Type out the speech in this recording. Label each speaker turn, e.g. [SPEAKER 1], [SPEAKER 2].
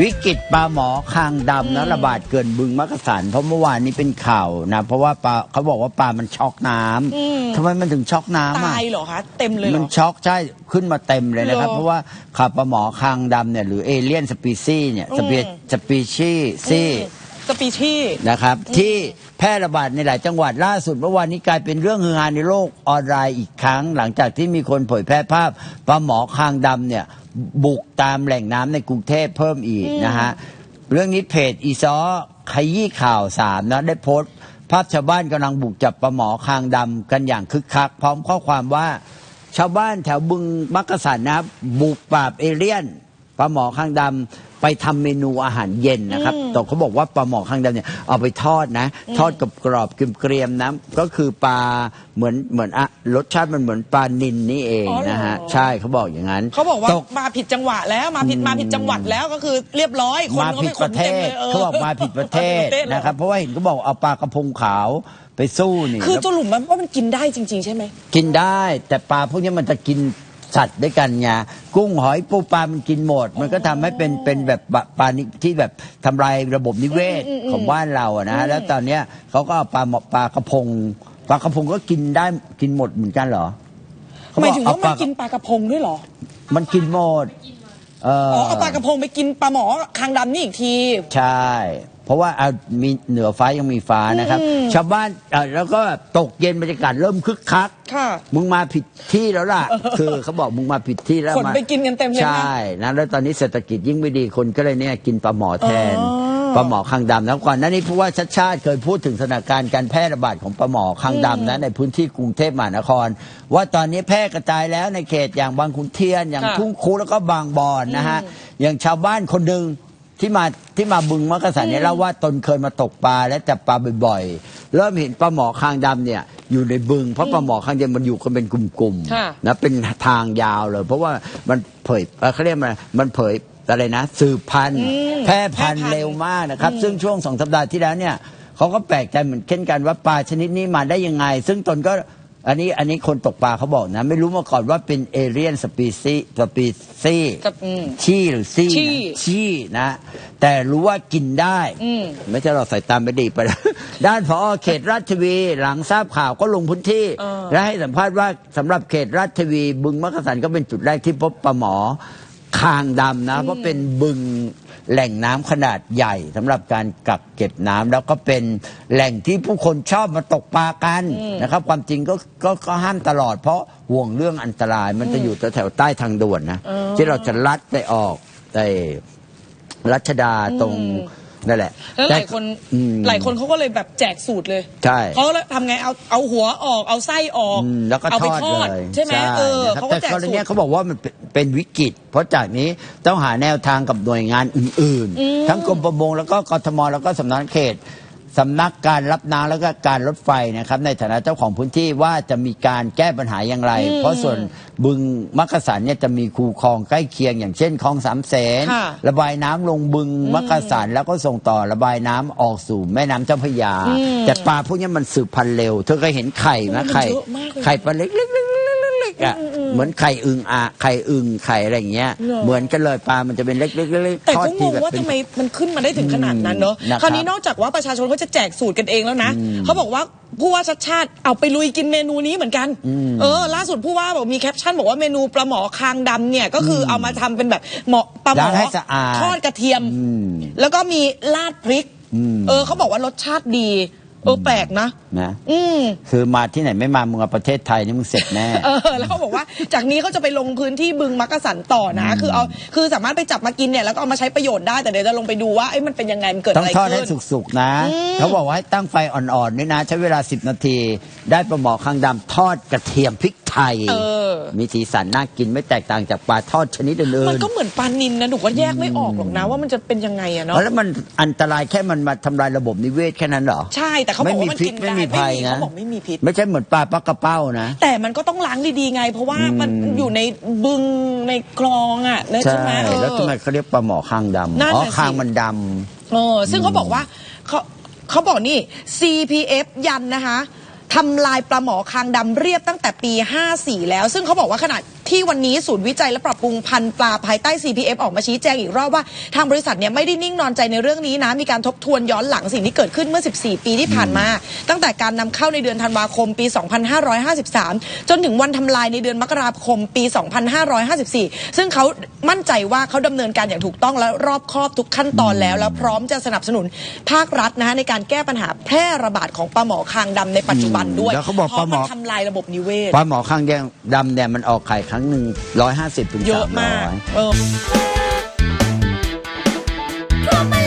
[SPEAKER 1] วิกฤตปลาหมอคางดำนะระบาดเกินบึงมักกะสันเพราะเมื่อวานนี้เป็นข่าวนะ เพราะว่าปลาเขาบอกว่าปลามันช็อกน้ำ
[SPEAKER 2] อืม
[SPEAKER 1] ทำไมมันถึงช็อกน้ำอะ
[SPEAKER 2] ตายเหรอคะ เต็มเลยเหร
[SPEAKER 1] มัน
[SPEAKER 2] อ
[SPEAKER 1] ช็อกใช่ขึ้นมาเต็มเลยนะครับ
[SPEAKER 2] เหรอ
[SPEAKER 1] เพราะว่าข่าวปลาหมอคางดำเนี่ยหรือเอเลี่ยนสปีซีเนี่ย
[SPEAKER 2] อืม
[SPEAKER 1] สปีสปีชีซี่
[SPEAKER 2] สปีชีส์
[SPEAKER 1] นะครับ ที่แพร่ระบาดในหลายจังหวัดล่าสุดเมื่อวานนี้กลายเป็นเรื่องฮือฮาในโลกออนไลน์อีกครั้ง หลังจากที่มีคนเผยแพร่ภาพปลาหมอคางดำเนี่ย บุกตามแหล่งน้ำในกรุงเทพเพิ่มอีกนะฮะ เรื่องนี้เพจอีซอขยี้ข่าวสามนะได้โพสต์ภาพชาวบ้านกำลังบุกจับปลาหมอคางดำกันอย่างคึกคัก พร้อมข้อความว่า ชาวบ้านแถวบึงมักกะสันนะครับบุกปราบเอเลี่ยนป ลาหมอคางดำไปทำเมนูอาหารเย็นนะครับแต่เขาบอกว่าปลาหมอคางดำเนี่ยเอาไปทอดนะ ทอดกับกรอบๆเกรียมๆนะก็คือปลาเหมือนเหมือนอะรสชาติมันเหมือนปลานินนี่เองนะฮะใช่เขาบอกอย่างนั้น
[SPEAKER 2] เขาบอกว่า
[SPEAKER 1] ตก
[SPEAKER 2] มาผิดจังหวะแล้วมาผิดมาผิดจังหวัดแล้วก็คือเรียบร้อยคน
[SPEAKER 1] มา
[SPEAKER 2] ก็
[SPEAKER 1] ผิ
[SPEAKER 2] ไป
[SPEAKER 1] ด
[SPEAKER 2] ข
[SPEAKER 1] ป
[SPEAKER 2] น
[SPEAKER 1] ระเท
[SPEAKER 2] เต็ม
[SPEAKER 1] ศ
[SPEAKER 2] เลยเออ
[SPEAKER 1] เขาบอกมาผิดประเทศ
[SPEAKER 2] มาผิดประเทศเหรอ
[SPEAKER 1] นะครับ เพราะว่าเห็นเขาบอกเอาปลากระพงขาวไปสู้นี่
[SPEAKER 2] คือ
[SPEAKER 1] แล้ว
[SPEAKER 2] ตัวหลุมมันว่ามันกินได้จริง ๆ ใช่ไหม
[SPEAKER 1] กินได้แต่ปลาพวกนี้มันจะกิน สัตว์ด้วยกันไงกุ้งหอยปูปลามันกินหมด มันก็ทำให้เป็นเป็นแบบปลาปลานิที่แบบทำลายระบบนิเวศของบ้านเราอะนะฮะแล้วตอนเนี้ยเขาก็เอาปลาหมอปลากระพงปลากระพงก็กินได้กินหมดเหมือนกันเหรอเข
[SPEAKER 2] ห
[SPEAKER 1] บ
[SPEAKER 2] มาย
[SPEAKER 1] อก
[SPEAKER 2] ถึง
[SPEAKER 1] เอ
[SPEAKER 2] ว่ามันกินปลากระพงด้วยเหรอ
[SPEAKER 1] มันกินหมดเออ
[SPEAKER 2] อ๋อเอาปลากระพงไปกินปลาหมอคางดำนี่อีกที
[SPEAKER 1] ใช่ เพราะว่าเอามีเหนือฟ้ายังมีฟ้านะครับ
[SPEAKER 2] อืม
[SPEAKER 1] ชาวบ้านเอ่อแล้วก็ตกเย็นบรรยากาศเริ่มคึกคัก
[SPEAKER 2] ค่ะ
[SPEAKER 1] มึงมาผิดที่แล้วล่ะ คือเขาบอกมึงมาผิดที่แล้ว
[SPEAKER 2] คน
[SPEAKER 1] มา
[SPEAKER 2] ไปกินกันเต็มเลยนะ
[SPEAKER 1] ใช่นะแล้วตอนนี้เศรษฐกิจยิ่งไม่ดีคนก็เลยเนี่ยกินปลาหมอแทน
[SPEAKER 2] อ๋อ
[SPEAKER 1] ปลาหมอคางดำแล้วก่อนหน้านี้ผู้ว่าชัดชาติเคยพูดถึงสถานการณ์การแพร่ระบาดของปลาหมอคางดำนะในพื้นที่กรุงเทพมหานคร ว่าตอนนี้แพร่กระจายแล้วในเขตอย่างบางขุนเทียนอย่าง
[SPEAKER 2] ค่ะ
[SPEAKER 1] ทุ่งคูแล้วก็บางบอนนะฮะอย่างชาวบ้านคนหนึ่ง ที่มาที่มาบึงมักกะสันเนี่ยเล่าว่าตนเคยมาตกปลาและจับปลาบ่อยๆ เริ่มเห็นปลาหมอคางดำเนี่ยอยู่ในบึง เพราะปลาหมอคางดำมันอยู่กันเป็นกลุ่ม
[SPEAKER 2] ค่ะ
[SPEAKER 1] ๆนะเป็นทางยาวเลย เพราะว่ามันเผยเอ่อเขาเรียกมันมันเผยอะไรนะ สืบพันธุ์
[SPEAKER 2] อืม
[SPEAKER 1] แพร่พันธุ์
[SPEAKER 2] แพร่พันธุ์
[SPEAKER 1] เร็วมากนะครับ ซึ่งช่วงสองสัปดาห์ที่แล้วเนี่ยเขาก็แปลกใจเหมือนเช่นกันว่าปลาชนิดนี้มาได้ยังไง ซึ่งตนก็ อันนี้อันนี้คนตกปลาเขาบอกนะ ไม่รู้มาก่อนว่าเป็นเอเรียนสปีซีสปีซี
[SPEAKER 2] กับอืม
[SPEAKER 1] ชี่หรือซี่
[SPEAKER 2] ชี่
[SPEAKER 1] นะชี่นะ แต่รู้ว่ากินได้
[SPEAKER 2] อืม
[SPEAKER 1] ไม่ใช่เราใส่ตามไปดีไปด้านผอเขตราชทีวี หลังทราบข่าวก็ลงพื้นที่
[SPEAKER 2] เออ
[SPEAKER 1] และให้สัมภาษณ์ว่าสำหรับเขตราชทีวี บึงมักกะสันก็เป็นจุดแรกที่พบปลาหมอคางดำนะ เพราะเป็นบึง แหล่งน้ำขนาดใหญ่สำหรับการกักเก็บน้ำแล้วก็เป็นแหล่งที่ผู้คนชอบมาตกปลากันนะครับ ความจริงก็ก็ก็ห้ามตลอด เพราะห่วงเรื่องอันตรายมันจะอยู่แถวๆใต้ทางด่วนนะ
[SPEAKER 2] เออ
[SPEAKER 1] ที่เราจะลัดไปออกในรัชดาตรง นั่นแหละ
[SPEAKER 2] แล้วหลายคน
[SPEAKER 1] อืม
[SPEAKER 2] หลายคนเขาก็เลยแบบแจกสูตรเลย
[SPEAKER 1] ใช่
[SPEAKER 2] เขาเลยทำไงเอาเอาหัวออกเอาไส้ออก
[SPEAKER 1] อืมแล้วก็
[SPEAKER 2] เอา
[SPEAKER 1] ท
[SPEAKER 2] ไป
[SPEAKER 1] อด
[SPEAKER 2] ทอด
[SPEAKER 1] เลย
[SPEAKER 2] ใช่ไหมเออ
[SPEAKER 1] นะครับ
[SPEAKER 2] เขาก็
[SPEAKER 1] แต่
[SPEAKER 2] แจก
[SPEAKER 1] กร
[SPEAKER 2] สู
[SPEAKER 1] ณี
[SPEAKER 2] ต
[SPEAKER 1] เนี้ย
[SPEAKER 2] ร
[SPEAKER 1] เขาบอกว่ามันเป็นเป็นวิกฤต เพราะจากนี้ต้องหาแนวทางกับหน่วยงานอื่น
[SPEAKER 2] อืม
[SPEAKER 1] ๆทั้งกรมประมงแล้วก็กทมแล้วก็สำนักเขต สำนักการรับน้ำแล้วก็การรถไฟนะครับ ในฐานะเจ้าของพื้นที่ว่าจะมีการแก้ปัญหาอย่างไร เพราะส่วนบึงมักกะสันเนี่ยจะมีคูคลองใกล้เคียงอย่างเช่นคลองสามแสน
[SPEAKER 2] ค่ะ
[SPEAKER 1] ระบายน้ำลงบึงมักกะสันแล้วก็ส่งต่อระบายน้ำออกสู่แม่น้ำเจ้าพระยา
[SPEAKER 2] อืม
[SPEAKER 1] แต่ปลาพวกนี้มันสืบพันธุ์เร็ว เธอเคยเห็นไข่ไหม
[SPEAKER 2] มัน
[SPEAKER 1] ไข่
[SPEAKER 2] เยอะมากเลย
[SPEAKER 1] ไข่ปลาเล็กๆๆๆๆอะ เหมือนไข่อึ่งอะไข่อึ่งไข่อะไรอย่างเงี้ย
[SPEAKER 2] เหรอ
[SPEAKER 1] เหมือนกันเลยปลามันจะเป็นเล็กๆๆ
[SPEAKER 2] แต่
[SPEAKER 1] ทอด
[SPEAKER 2] ก็ง
[SPEAKER 1] ที
[SPEAKER 2] ง
[SPEAKER 1] แบบ
[SPEAKER 2] ว่า
[SPEAKER 1] เป็น
[SPEAKER 2] ทำไมมันขึ้นมาได้ถึงขนาดนั้นเนอะ
[SPEAKER 1] อืมนะครับ
[SPEAKER 2] คราวนี้นอกจากว่าประชาชนเขาจะแจกสูตรกันเองแล้วนะเขาบอกว่าผู้ว่าชัดชาติเอาไปลุยกินเมนูนี้เหมือนกันเออล่าสุดผู้ว่าบอกมีแคปชั่นบอกว่าเมนูปลาหมอคางดำเนี่ยก็คือเอามาทำเป็นแบบหมอปลาหมอ
[SPEAKER 1] ล้างให้สะอาด
[SPEAKER 2] ทอดกระเทียม
[SPEAKER 1] อืม
[SPEAKER 2] แล้วก็มีลาดพริก
[SPEAKER 1] อืม
[SPEAKER 2] เออเขาบอกว่ารสชาติดี เออแปลกนะ
[SPEAKER 1] นะ
[SPEAKER 2] อืม
[SPEAKER 1] คือมาที่ไหนไม่มามึงเอาประเทศไทยนี่มึงเสร็จแน่
[SPEAKER 2] เออแล้วเขาบอกว่าจากนี้เขาจะไปลงพื้นที่บึงมักกะสันต่อนะ คือเอาคือสามารถไปจับมากินเนี่ยแล้วก็เอามาใช้ประโยชน์ได้แต่เดี๋ยวจะลงไปดูว่าเอ้ยมันเป็นยังไงมันเกิด
[SPEAKER 1] ต้อ
[SPEAKER 2] อะ
[SPEAKER 1] ง
[SPEAKER 2] ไร
[SPEAKER 1] ทอดให้
[SPEAKER 2] ขึ้น
[SPEAKER 1] สุกๆนะ เขาบอกว่าให้ตั้งไฟอ่อนๆด้วยนะ ใช้เวลา 10 นาที ได้ปลาหมอคางดำทอดกระเทียมพริก ไทย
[SPEAKER 2] เออ
[SPEAKER 1] มีสีสันน่ากินไม่แตกต่างจากปลาทอดชนิดอื่นๆ
[SPEAKER 2] มันก็เหมือนปลานินนะหนูก็แยกไม่ออกหรอกนะ ว่ามันจะเป็นยังไงอะเนาะ
[SPEAKER 1] อ๋อแล้วมันอันตรายแค่มันมาทำลายระบบนิเวศแค่นั้นเหรอ
[SPEAKER 2] ใช่แต่เขาบอกว่ามัน
[SPEAKER 1] พิษ
[SPEAKER 2] กิน
[SPEAKER 1] ไม่
[SPEAKER 2] ได้
[SPEAKER 1] มีภัยนะ
[SPEAKER 2] เขาบอกไม่มีพิษ
[SPEAKER 1] ไม่ใช่เหมือนปลาปักกระเป้านะ
[SPEAKER 2] แต่มันก็ต้องล้างดีๆไง เพราะว่ามันอยู่ในบึงในคลองอะเนี่ย
[SPEAKER 1] ใช่
[SPEAKER 2] ใช่ไหมเออ
[SPEAKER 1] แล้วทำไมเขาเรียกปลาหมอคางดำ
[SPEAKER 2] นั่น
[SPEAKER 1] อ๋อ
[SPEAKER 2] น่ะสิ
[SPEAKER 1] คางมันด
[SPEAKER 2] เออซึ่งเขาบอกว่าเขาเขาบอกนี่ CPF ยันนะคะ ทำลายปลาหมอคางดำเรียบตั้งแต่ปี 54 แล้ว ซึ่งเขาบอกว่าขนาดที่วันนี้ศูนย์วิจัยและปรับปรุงพันธุ์ปลาภายใต้ CPF ออกมาชี้แจงอีกรอบว่าทางบริษัทเนี่ยไม่ได้นิ่งนอนใจในเรื่องนี้นะ มีการทบทวนย้อนหลังสิ่งที่เกิดขึ้นเมื่อ 14 ปีที่ผ่านมา ตั้งแต่การนำเข้าในเดือนธันวาคมปี 2553 จนถึงวันทำลายในเดือนมกราคมปี 2554 ซึ่งเขามั่นใจว่าเขาดำเนินการอย่างถูกต้องและรอบคอบทุกขั้นตอนแล้ว แล้วพร้อมจะสนับสนุนภาครัฐนะฮะในการแก้ปัญหาแพร่ระบาดของปลาหมอคางดำในปัจจุบันันด้วย
[SPEAKER 1] แล้วเขาบอกปลาหมอ
[SPEAKER 2] ทำลายระบบนิเวศ
[SPEAKER 1] ปลาหมอข้างแดงดำแดงมันออกไข่ครั้งหนึ่งร้อยห้าสิบถึงสามร้อย
[SPEAKER 2] เออ ทั่วไป